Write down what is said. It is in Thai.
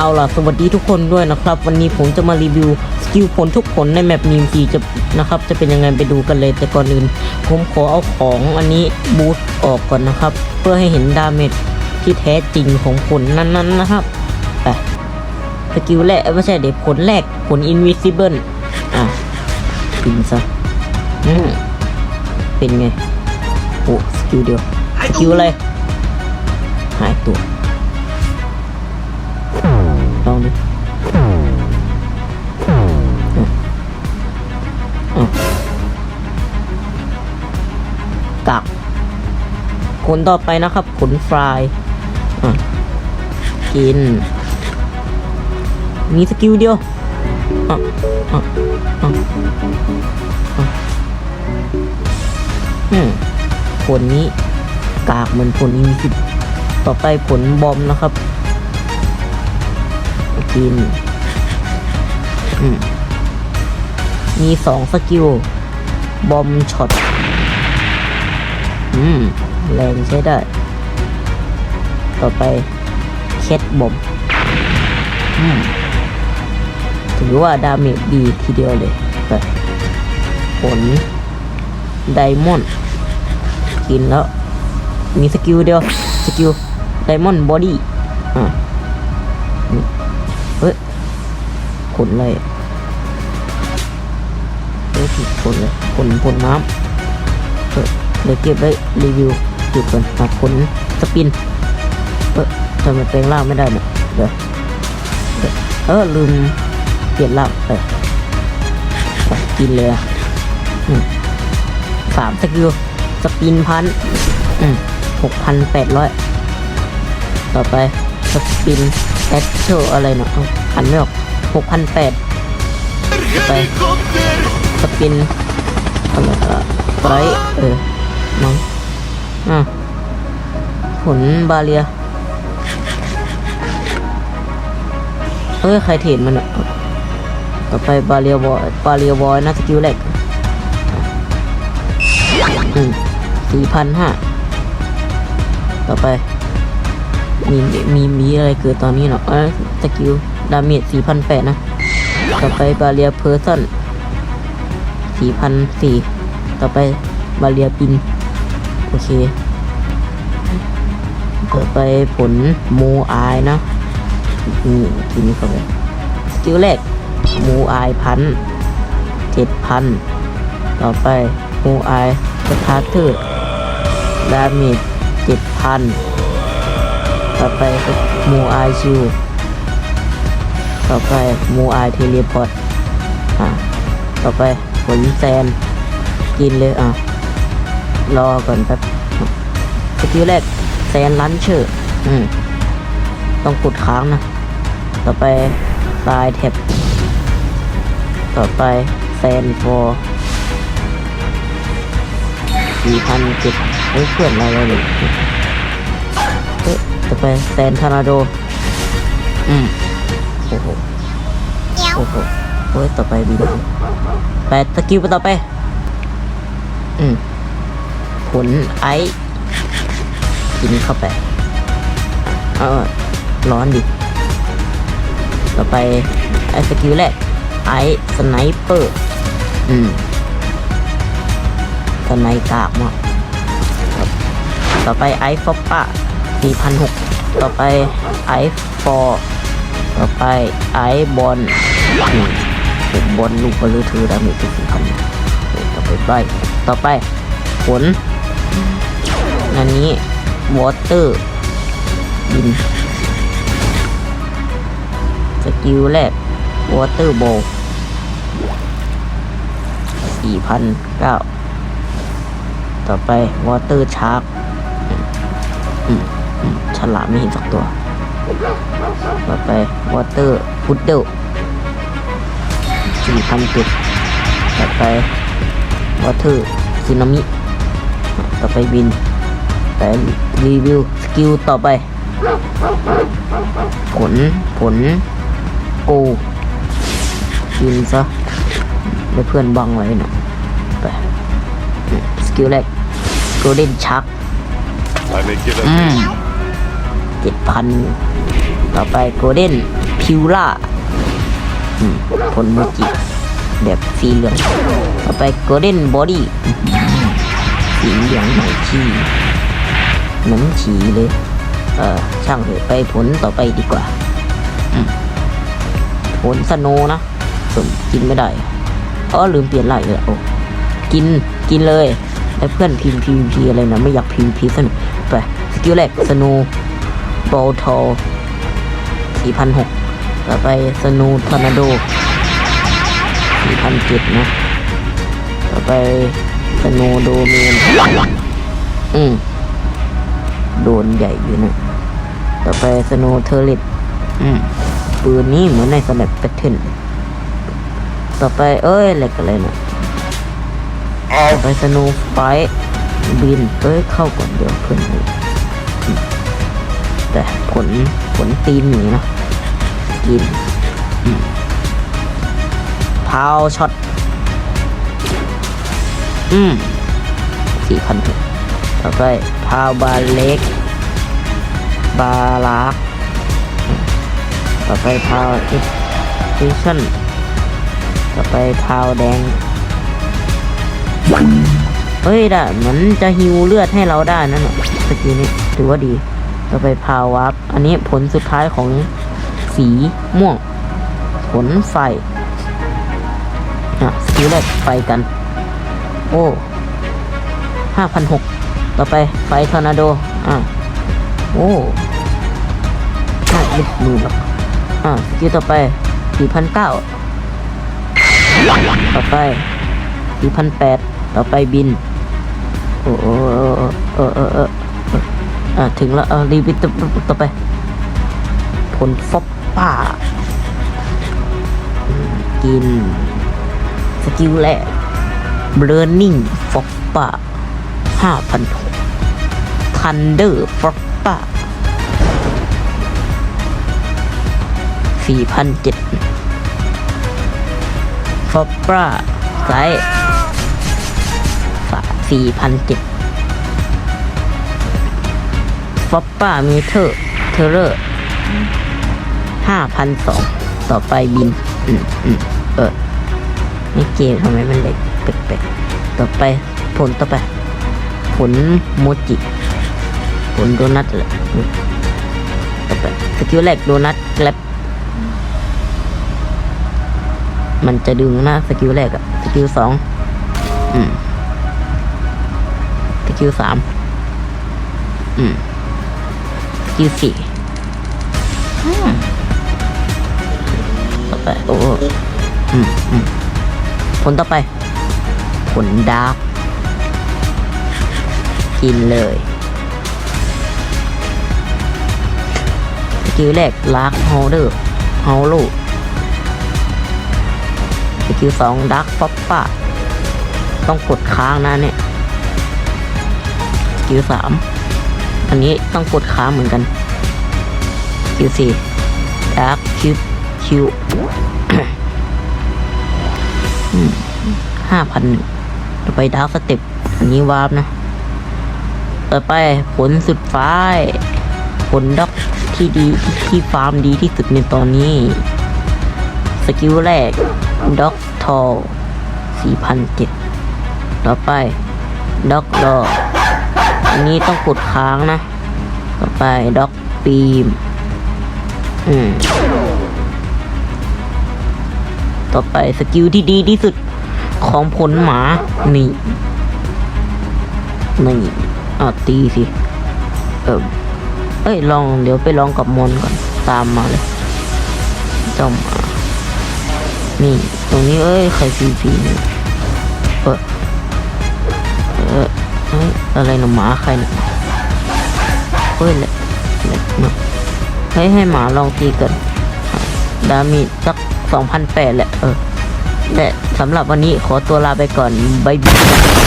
เอาล่ะ สวัสดีทุกคนด้วยนะครับ วันนี้ผมจะมารีวิวสกิลผลทุกผลในแมปนีมซีจะนะครับ จะเป็นยังไงไปดูกันเลย แต่ก่อนอื่น ผมขอเอาของอันนี้บูสต์ออกก่อนนะครับ เพื่อให้เห็นดาเมจที่แท้จริงของผลนั้นๆนะครับไปสกิลแรกไม่ใช่เดี๋ยวผลแรกผล invisible อะปินซะอืมเป็นไง โอ้สกิลเดียวสกิลอะไรหายตัว ลองดูกักผลต่อไปนะครับผลฟรายกิน มีสกิลเดียวผลนี้กากเหมือนผลอินฟิต่อไปผลบอมนะครับ กินอืมมีสองสกิล บอมช็อตอืมแรงใช้ได้ ต่อไปแคทบอมอืมถือว่าดาเมจดีทีเดียวเลยไปผลไดมอนด์กินแล้ว มีสกิลเดียว สกิลไดมอนด์บอดี้อ่า เฮ้ยผลอะไรเฮ้ยผิดผลเลยผลผลน้ำเฮ้ยเดี๋ยวเก็บไว้รีวิวจุดก่อนหาผลสปินเออทำไมแปลงร่างไม่ได้เนี่ยเดี๋ยวเออลืมเปลี่ยนร่างไปไปกินเลยอืมสามสกิลสปินพันอืมหกพันแปดร้อยต่อไป ปินแอคเชลอะไรเนาะเอาพันไม่ออกหกพันแปดไปสปินอะไรไรเออมั้งอะผลบาเลียเอ้ย ใครเทรดมันอะต่อไปบาเลียบอยบาเลียบอยนะสกิลแรกอืมสี่พันห้าต่อไป มีมีมีอะไรเกิดตอนนี้เนาะเอ้ยสกิลดาเมจสี่พันแปดนะ ต่อไปบาเรียเพอร์ซันสี่พันสี่ต่อไปบาเรียปิน โอเค ต่อไปผลโมอายนะนี่กินเข้าไปสกิลแรกโมอายพันเจ็ดพันต่อไปโมอายสตาร์เตอร์ดาเมจเจ็ดพัน ต่อไปมูไอชิวต่อไปมูไอเทเลพอร์ตอะต่อไปผลแซนกินเลยอะรอก่อนแป๊บสกิลแรกแซนลันเชอร์อืมต้องกดค้างนะ ต่อไปตายแท็บต่อไปแซนฟอร์สี่พันเจ็ดเฮ้ยเพื่อนอะไรเลย ต่อไปแซนทานาโด อืมโอ้โหโอ้โหเฮ้ยต่อไปบีบไปสกิลไปต่อไป อืมผลไอซ์กินเข้าไป เออร้อนดิ ต่อไปไอสกิลแรกไอซ์สไนเปอร์ อืมสไนกากมากครับต่อไปไอซ์ฟอปป้า 4,600 ต่อไปไอซ์ฟอร์ต่อไปไอบอลผมบอลลูกบอลลูถือดาเมจที่สี่พันต่อไปใบต่อไปผลอันนี้วอเตอร์บินสกิลแรกวอเตอร์โบสี่พันเก้าต่อไปวอเตอร์ชาร์กอืม ฉลามไม่เห็นสักตัวต่อไปวอเตอร์พุดเดิลสี่พันจุดต่อไปวอเตอร์ซึนามิต่อไปบินแต่รีวิวสกิลต่อไป ผลผลโกกินซะแล้วเพื่อนบังไว้หน่อยไปสกิลแรกโกลเด้นชัก I may give a อืม เจ็ดพันต่อไปโกลเด้นพิวล่าผลมูจิแบบสีเหลือง ต่อไปโกลเด้นบอดี้สีเหลืองหน่อยชีเหมือนฉีเลย เออช่างเถอะไปผลต่อไปดีกว่าผลสโนนะส่วนกินไม่ได้อ๋อลืมเปลี่ยนไล่เลยโอ้กินกินเลย แล้วเพื่อนพิมพ์พิมพ์พีอะไรนะไม่อยากพิมพ์พีสนุกไปสกิลแรกสโน บอลทอสี่พันหกต่อไปสโนทอร์นาโดสี่พันเจ็ดนะ ต่อไปสโนโดเมนอืมโดนใหญ่อยู่นะ ต่อไปสโนเทอร์เลตอืมปืนนี้เหมือนในสแนปแพทเทิร์นต่อไปเอ้ยอะไรกันเลยนะต่อไปสโนไฟบินเอ้ยเข้าก่อนเดี๋ยวเพื่อนเลยอืม แต่ผลผลตีนหนีนะกินพาวช็อต อืมสี่พันหกต่อไปพาวบาเล็ก บาลักต่อไปพาวอ็กซิชั่นต่อไปพาวแดง เฮ้ยด้เหมือนจะฮิวเลือดให้เราได้นั่นแหละสกิลนี้ถือว่าดี ต่อไปพาววับอันนี้ผลสุดท้ายของสีม่วง ผลไฟอะสกิลแรกไฟกัน โอ้ห้าพันหกต่อไปไฟทอร์นาโด อะ โอ้ห้าหมื่นหรอกอะสกิลต่อไปสี่พันเก้าต่อไปสี่พันแปดต่อไปบิน โอ้โอ้เออเออเอ อเอออะถึงแล้วเออรีวิวต่อต่อไป ผลฟอปป้า กิน สกิลแรก Burning f o p p a ห้าพันหก Thunder f o p p a สี่พันเจ็ด f o p p a ไซส์สี่พันเจ็ด f o p p a มีเทอร์เทอร์เรอร์ห้าพันสองต่อไปบิน อืมอืมเออนี่เกมทำไมมันเล็กแปลกๆต่อไปผลต่อไป ผลโมจิ ผลโดนัทแหละต่อไปสกิลแรกโดนัทแกลบมันจะดึงนะสกิลแรกอะสกิลสองอืมสกิลสามอืม สกิลสี่ต่อไปโอ้อืมอืมผลต่อไป ผลดาร์กกินเลยสกิลแรกลากโฮเดอร์เฮาลูสกิลสองดาร์กฟอปป้าต้องกดค้างนะเนี่ยสกิลสาม อันนี้ต้องกดค้าเหมือนกันสกิลสี่ดาร์กคิวคิวห้าพันต่อไปดาวสเต็ปอันนี้วาร์ปนะ ต่อไปผลสุดฟ้าย ผลด็อกที่ดีที่ฟาร์มดีที่สุดในตอนนี้ สกิลแรกด็อกทอลสี่พันเจ็ดต่อไปด็อกดอ อันนี้ต้องกดค้างนะ ต่อไปด็อกปีมอืม ต่อไปสกิลที่ดีที่สุดของผลหมา นี่นี่อะตีสิ เออเอ้ย ลอง เดี๋ยวไปลองกับมอนก่อน ตามมาเลยจ้าหมานี่ ตรงนี้เอ้ย ใครฟีฟีนี่เออเออ อะไรหนูหมาใครน่ะเฮ้ยแหละแหละเนอะเฮ้ยให้หมาลองตีกันดามีสักสองพันแปดแหละเออแต่สำหรับวันนี้ขอตัวลาไปก่อนบายบาย